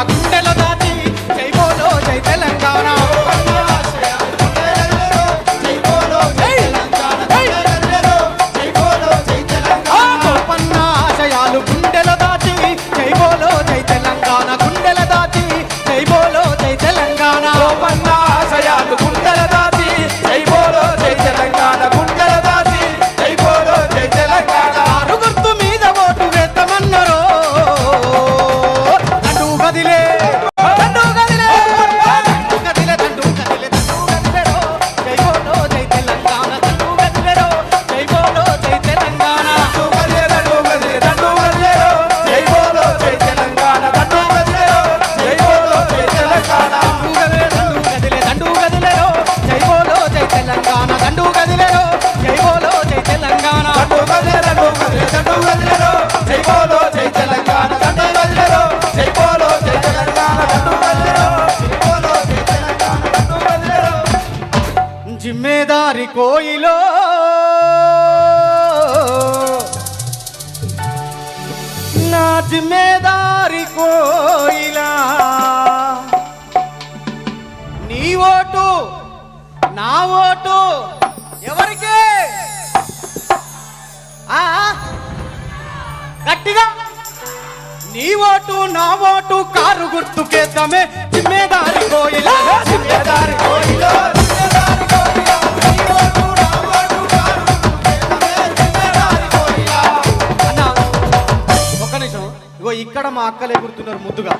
하나 둘 셋. జిమ్మేదారి కోయిలో. నా జిమ్మేదారి కోయిలా. నీ ఓటు నా ఓటు ఎవరికి? గట్టిగా. నీ ఓటు నా ఓటు కారు గుర్తుకేద్దామే. జిమ్మేదారి కోయిలా జిమ్మేదారి కోయిలో, కోయిలో. ఇక్కడ మా అక్కలే గుర్తున్నారు ముద్దుగా